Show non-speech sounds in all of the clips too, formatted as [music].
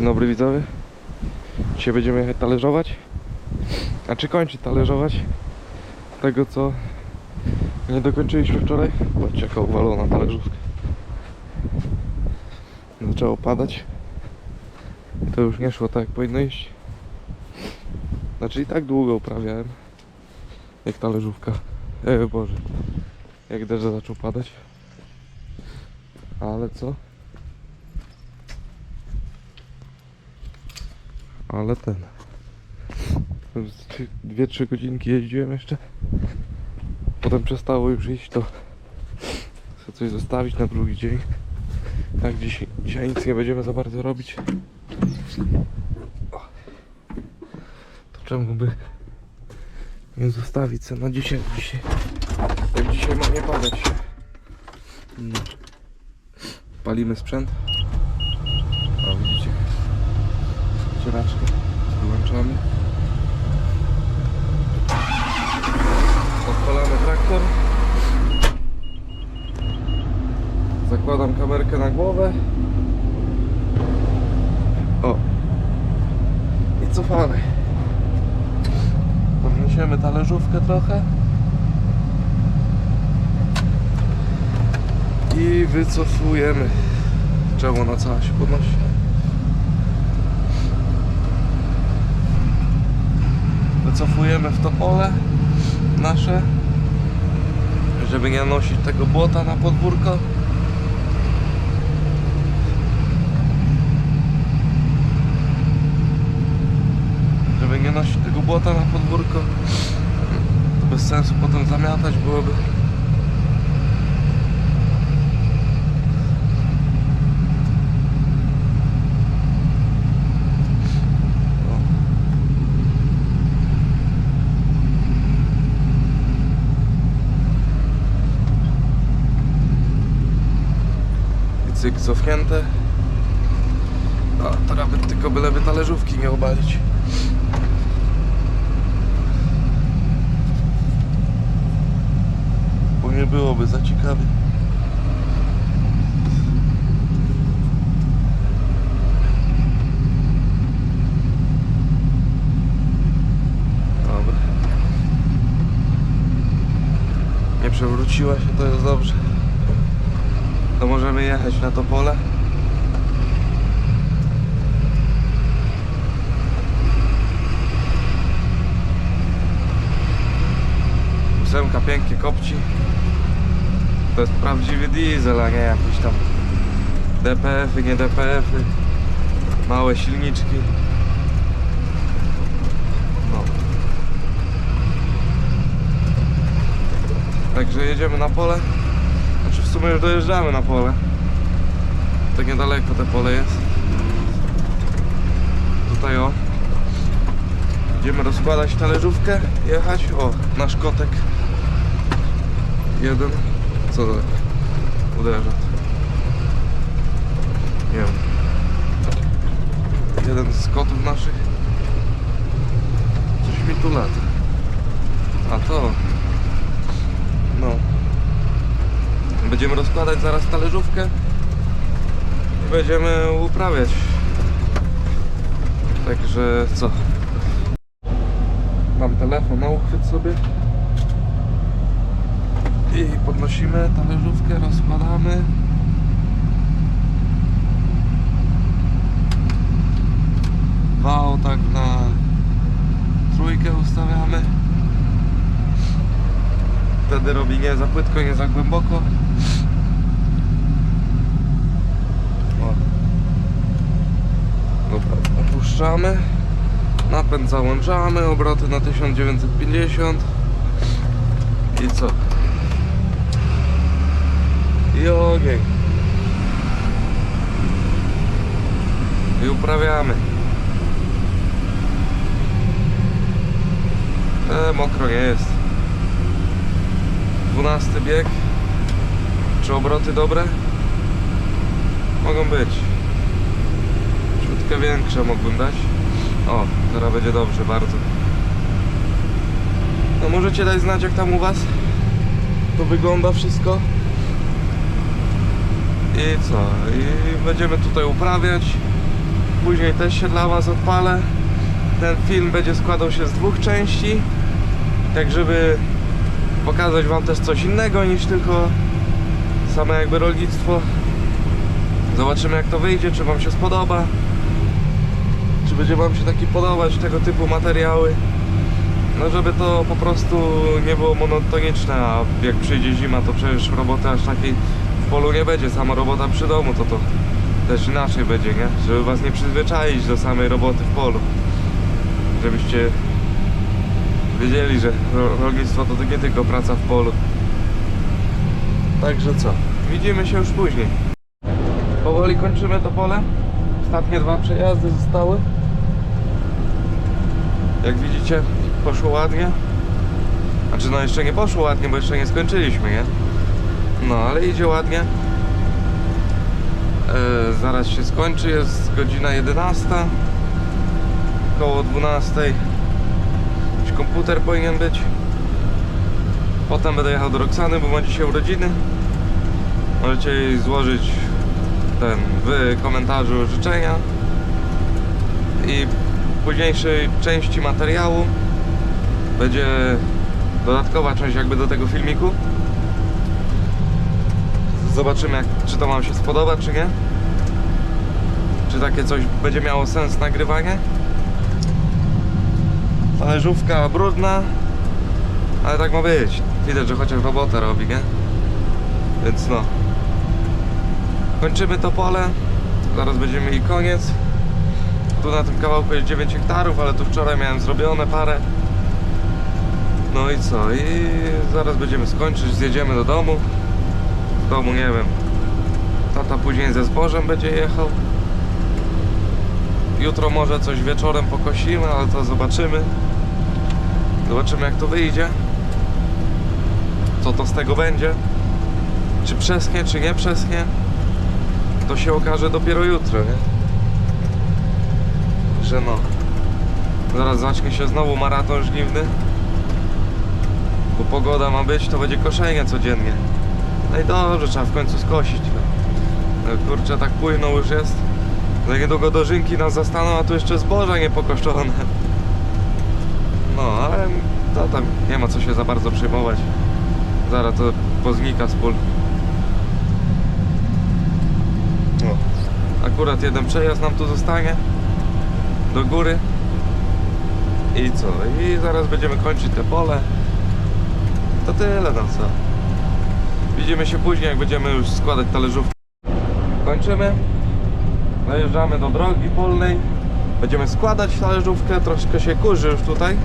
Dobry widzowie. Dzisiaj będziemy talerzować. A czy kończyć talerzować tego co nie dokończyliśmy wczoraj? Patrzcie jaka uwalona talerzówka. Zaczęło padać. I to już nie szło tak jak powinno iść. Znaczy i tak długo uprawiałem. Jak talerzówka. E, Boże. Jak deszcz zaczął padać. Ale co? Ale ten. 2-3 godzinki jeździłem jeszcze. Potem przestało już iść, to chcę coś zostawić na drugi dzień. Tak, dzisiaj, dzisiaj nic nie będziemy za bardzo robić. To czemu by nie zostawić co na dzisiaj? Dzisiaj, jak dzisiaj ma nie padać. No. Palimy sprzęt. O, widzicie? Cieraczkę wyłączamy. Odpalamy traktor. Zakładam kamerkę na głowę. O. I cofamy. Podniesiemy talerzówkę trochę. I wycofujemy. Czemu ona cała się podnosi? Wycofujemy w to pole nasze, żeby nie nosić tego błota na podwórko. Żeby nie nosić tego błota na podwórko. To bez sensu potem zamiatać byłoby. O. I cyk cofnięte. A teraz by tylko byleby talerzówki nie obalić. Bo nie byłoby za ciekawie. Nie przewróciła się, to jest dobrze. Możemy jechać na to pole. Ósemka pięknie kopci. To jest prawdziwy diesel, a nie jakiś tam DPF-y, nie DPF-y. Małe silniczki. No. Także jedziemy na pole. Sumie już dojeżdżamy na pole. Tak niedaleko te pole jest. Tutaj o. Będziemy rozkładać talerzówkę, jechać. O, nasz kotek. Jeden. Co to tak uderza? Nie wiem. Jeden z kotów naszych. Coś mi tu lata. A to. No. Będziemy rozkładać zaraz talerzówkę i będziemy uprawiać. Także co? Mam telefon na uchwyt sobie i podnosimy talerzówkę, rozkładamy. Wał tak na trójkę ustawiamy. Wtedy robi nie za płytko, nie za głęboko. O. Dobra, opuszczamy. Napęd załączamy, obroty na 1950. I co? I ogień. I uprawiamy. E, mokro nie jest. 12 bieg. Czy obroty dobre? Mogą być. Ciutkę większe mógłbym dać. O, teraz będzie dobrze, bardzo. No możecie dać znać jak tam u was to wygląda wszystko. I co? I będziemy tutaj uprawiać. później też się dla Was odpalę. Ten film będzie składał się z dwóch części, tak żeby pokazać Wam też coś innego niż tylko same jakby rolnictwo. Zobaczymy jak to wyjdzie, czy Wam się spodoba, czy będzie Wam się taki podobać tego typu materiały. No żeby to po prostu nie było monotoniczne, a jak przyjdzie zima to przecież roboty aż takiej w polu nie będzie, sama robota przy domu to to też inaczej będzie, nie? Żeby was nie przyzwyczaić do samej roboty w polu. Żebyście wiedzieli, że ro- rolnictwo to nie tylko praca w polu. Także co? Widzimy się już później. Powoli kończymy to pole. Ostatnie dwa przejazdy zostały. Jak widzicie, poszło ładnie. Znaczy, no jeszcze nie poszło ładnie, bo jeszcze nie skończyliśmy, nie? No, ale idzie ładnie. E, zaraz się skończy, jest godzina 11. Koło 12. Jakiś komputer powinien być. Potem będę jechał do Roxany, bo ma dzisiaj urodziny. Możecie jej złożyć ten w komentarzu życzenia. I późniejszej części materiału będzie dodatkowa część jakby do tego filmiku. Zobaczymy jak, czy to wam się spodoba czy nie. Czy takie coś będzie miało sens nagrywanie. Talerzówka brudna, ale tak ma być. Widać, że chociaż robotę robi, nie? Więc no. Kończymy to pole. Zaraz będziemy mieli koniec. Tu na tym kawałku jest 9 hektarów, ale tu wczoraj miałem zrobione parę. No i co? I zaraz będziemy skończyć, zjedziemy do domu. W domu nie wiem. Tata później ze zbożem będzie jechał. Jutro może coś wieczorem pokosimy, ale to zobaczymy. Zobaczymy jak to wyjdzie. Co to z tego będzie. Czy przeschnie, czy nie przeschnie. To się okaże dopiero jutro, nie? Że no. Zaraz zacznie się znowu maraton żniwny. Bo pogoda ma być, to będzie koszenie codziennie. No i dobrze, trzeba w końcu skosić. No. No, kurczę, tak późno już jest. Za niedługo dożynki nas zastaną, a tu jeszcze zboża niepokoszone. No, ale to tam nie ma co się za bardzo przejmować. Zaraz to poznika z pól. No. Akurat jeden przejazd nam tu zostanie. Do góry. I co? I zaraz będziemy kończyć te pole. To tyle, no co. Widzimy się później, jak będziemy już składać talerzówki. Kończymy. Dojeżdżamy do drogi polnej. Będziemy składać talerzówkę. Troszkę się kurzy już tutaj,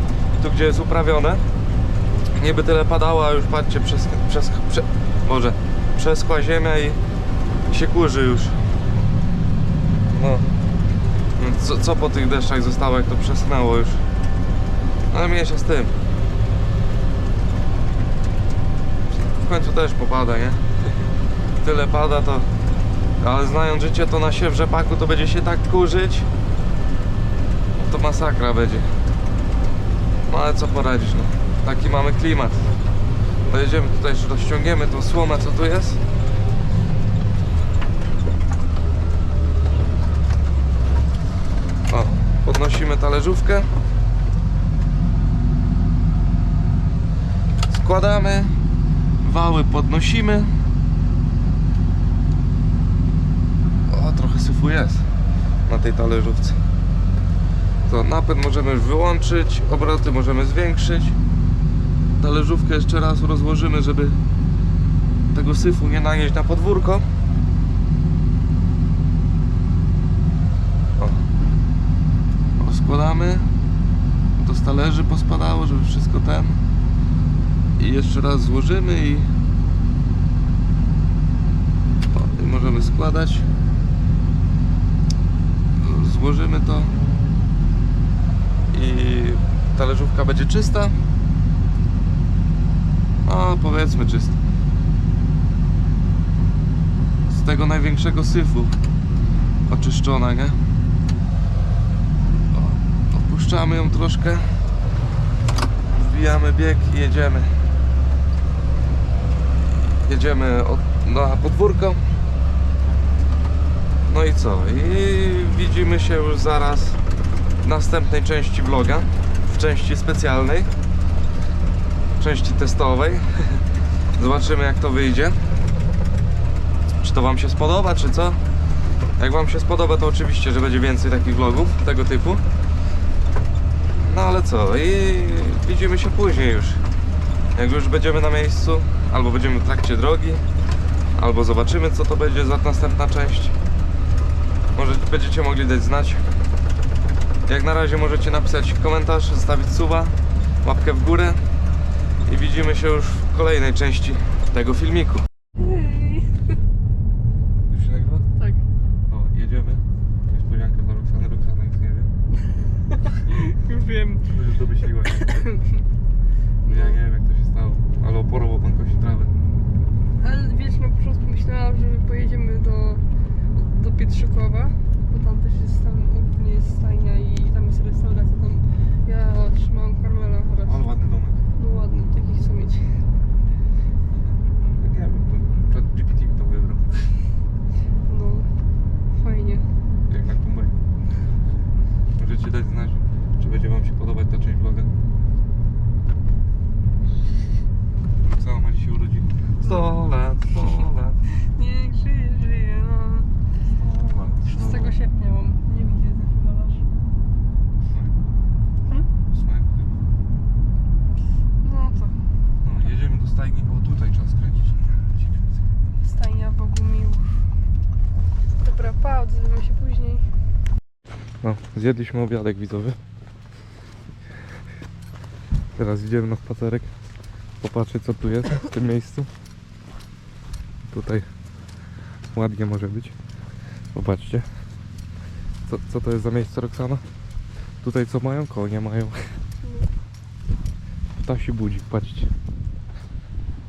tu gdzie jest uprawione. Niby tyle padało, a już patrzcie, przez, przez, prze, Boże, przeschła ziemia i się kurzy już. No. No Co, co po tych deszczach zostało, jak to przeschnęło już. Ale mniejsza z tym. W końcu też popada, nie? [laughs] Tyle pada to... Ale znając życie to na siew rzepaku to będzie się tak kurzyć. To masakra będzie. No ale co poradzisz, no. Taki mamy klimat. Dojedziemy tutaj, rozciągniemy tą słomę, co tu jest. O, podnosimy talerzówkę. Składamy. Wały podnosimy. O, trochę syfu jest na tej talerzówce. To napęd możemy już wyłączyć, obroty możemy zwiększyć. Talerzówkę jeszcze raz rozłożymy, żeby tego syfu nie nanieść na podwórko. O. Rozkładamy. To z talerzy pospadało, żeby wszystko ten. I jeszcze raz złożymy i, o, i możemy składać. Złożymy to i talerzówka będzie czysta. A powiedzmy czysta. Z tego największego syfu oczyszczona, nie? O, Opuszczamy ją troszkę. Wbijamy bieg i jedziemy. Jedziemy od, na podwórko. No i co? I widzimy się już zaraz w następnej części vloga. W części specjalnej. W części testowej. [laughs] Zobaczymy jak to wyjdzie. Czy to Wam się spodoba, czy co? Jak Wam się spodoba, to oczywiście, że będzie więcej takich vlogów tego typu. No ale co? I widzimy się później już. Jak już będziemy na miejscu, albo będziemy w trakcie drogi, albo zobaczymy co to będzie za następna część. Może będziecie mogli dać znać. Jak na razie możecie napisać komentarz, zostawić suba, łapkę w górę i widzimy się już w kolejnej części tego filmiku. Hej. Już się nagrywa? Tak. O, jedziemy. Niespodzianka dla Roxany, Roxana nic nie wie. Już wiem. Już domyśliłaś. Ja nie wiem jak to się stało, ale oporowo pan kosi trawę. Ale wiesz, na początku myślałam, że pojedziemy do, do Pietrzykowa, bo tam też jest tam ogólnie jest stajnia i tam jest restauracja. Tam ja trzymałam Karmela oraz. Ale ładny domek. No ładny, taki chcę mieć. Nie wiem, to przed GPT mi to wybrał. No, fajnie. Jak na Kumbaj. Możecie dać znać, czy będzie wam się podobać ta część vloga. Roxana ma dzisiaj urodziny. 100 lat, 100 lat, Niech żyje, żyje, no. 100 lat. 6 sierpnia mam. Nie wiem, kiedy zachowalasz. Hmm? Ósmego chyba. No to No, jedziemy do stajni. O, tutaj trzeba skręcić. stajnia Bogumiłów. Dobra, pa, odzywamy się później. No, zjedliśmy obiadek widzowy. Teraz idziemy na spacerek. Popatrzeć co tu jest w tym miejscu. Tutaj ładnie może być. Popatrzcie. Co, co to jest za miejsce Roxana? Tutaj co mają? Konie mają. Ptasi budzik, patrzcie.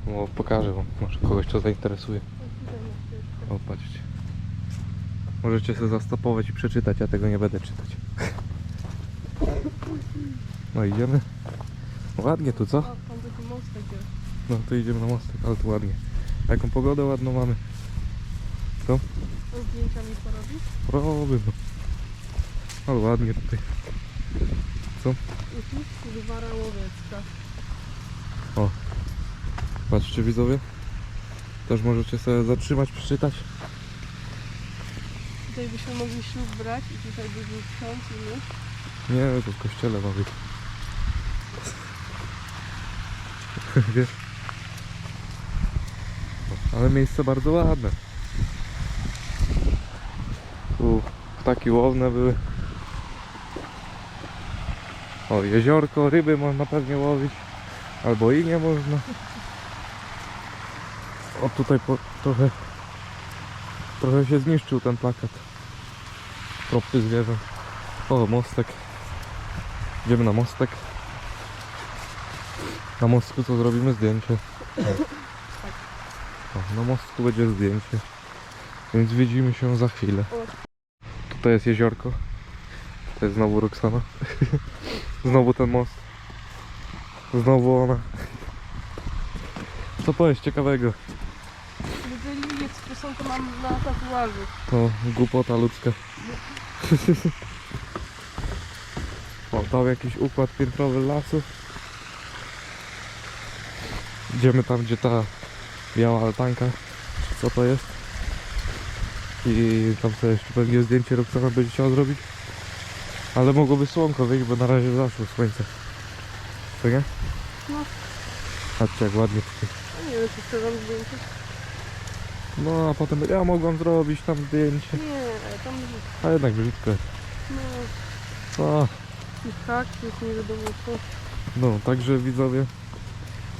O, pokażę wam, może kogoś to zainteresuje. O, patrzcie. Możecie sobie zastopować i przeczytać, ja tego nie będę czytać. No idziemy. Ładnie tu, co? O, tam taki mostek jest. No to idziemy na mostek, ale tu ładnie. Jaką pogodę ładną mamy. Co? A zdjęcia mi porobisz? Roby, no. Ale ładnie tutaj. Mhm. Gwara Łowiecka. Patrzcie widzowie. Też możecie sobie zatrzymać, przeczytać. Tutaj byśmy mogli ślub brać i tutaj by był ksiądz i my. Nie, to w kościele ma być. Ale miejsce bardzo ładne. Tu ptaki łowne były. O, jeziorko, ryby można pewnie łowić. Albo i nie można. O, tutaj po, trochę trochę się zniszczył ten plakat. Tropy zwierząt. O, mostek. Idziemy na mostek. Na mostku to zrobimy zdjęcie. O, na mostku będzie zdjęcie. Więc widzimy się za chwilę. Tutaj jest jeziorko. To jest znowu Roxana. [laughs] znowu ten most. Znowu ona. Co powiesz ciekawego? To mam na tatuażu. To głupota ludzka. [laughs] o, tam jakiś układ piętrowy lasów. Idziemy tam, gdzie ta biała altanka, czy co to jest. I tam sobie jeszcze pewnie zdjęcie Roxana będzie chciała zrobić. Ale mogłoby słonko wyjść, bo na razie zaszło słońce. To nie? No. Patrzcie jak ładnie tutaj. A nie wiem, czy chcę wam zdjęcie. No a potem ja mogłam zrobić tam zdjęcie. Nie, tam A jednak brzydko. jest. no, Co? i tak, już nie wiadomo co. No, także widzowie,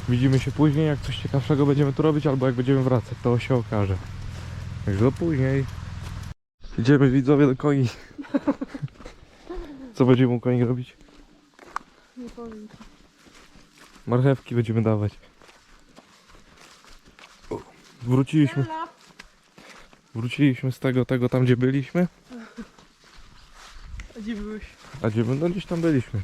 widzimy się później, jak coś ciekawszego będziemy tu robić, albo jak będziemy wracać, to się okaże. Także do później. Idziemy widzowie do koni. Co będziemy u koni robić? Nie powiem. Marchewki będziemy dawać. Wróciliśmy, wróciliśmy z tego, tego tam gdzie byliśmy. A gdzie byłeś? A gdzie my? No gdzieś tam byliśmy.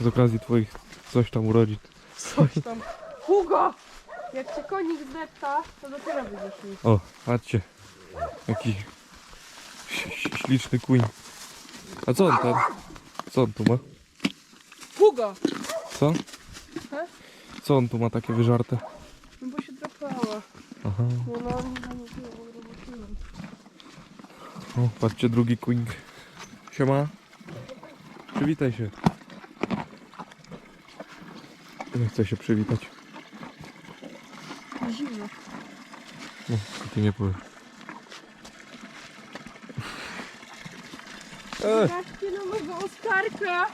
Z okazji twoich coś tam urodzin. Coś tam. Hugo! Jak cię konik zdepta, to dopiero będziesz mi. O, patrzcie. Jaki śliczny kuń. A co on tam? Co on tu ma? Fuga! Co? He? Co on tu ma takie wyżarte? No bo się drapała. Aha. No no, nie nie było, zobaczyłem. O, patrzcie, drugi kuń. Siema. Przywitaj się. Nie chcę się przywitać. Zimno. No, ty nie powiesz. E, Zobaczcie na mojego Oskarka.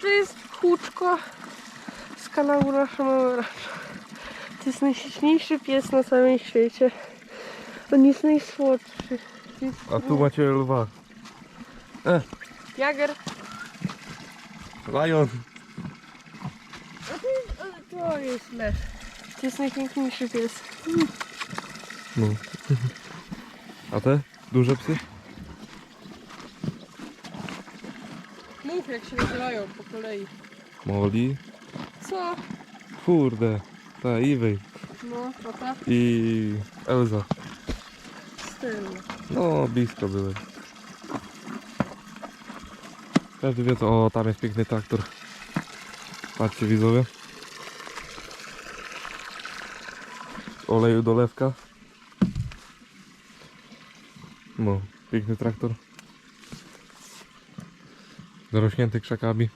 To jest kółczko z kanału Rasza. To jest najśliczniejszy pies na całym świecie. On jest najsłodszy. Jest a tu macie lwa. E, Jager. lion. A to jest, to lew. To jest najpiękniejszy pies. No. A te? Duże psy? Mów jak się nazywają po kolei. Molly. Co? Kurde. Ta Iwej. No, tata. I Elza. Z tyłu. No, blisko byłem. Każdy wie co. O, tam jest piękny traktor. Patrzcie widzowie. Oleju dolewka. No, piękny traktor. Zarośnięty krzakami.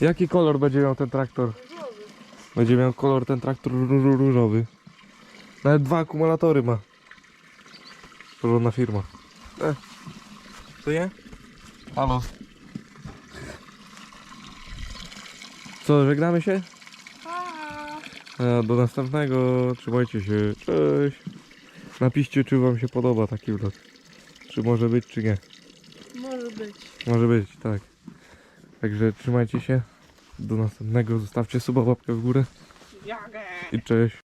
Jaki kolor będzie miał ten traktor? Będzie miał kolor ten traktor ró- ró- różowy. Nawet dwa akumulatory ma. Porządna firma. E. Co nie? Halo. Co, żegnamy się? A, do następnego. Trzymajcie się. Cześć. Napiszcie, czy wam się podoba taki vlog. Czy może być, czy nie. Może być. Może być, tak. Także trzymajcie się. Do następnego. Zostawcie suba, łapkę w górę. I cześć.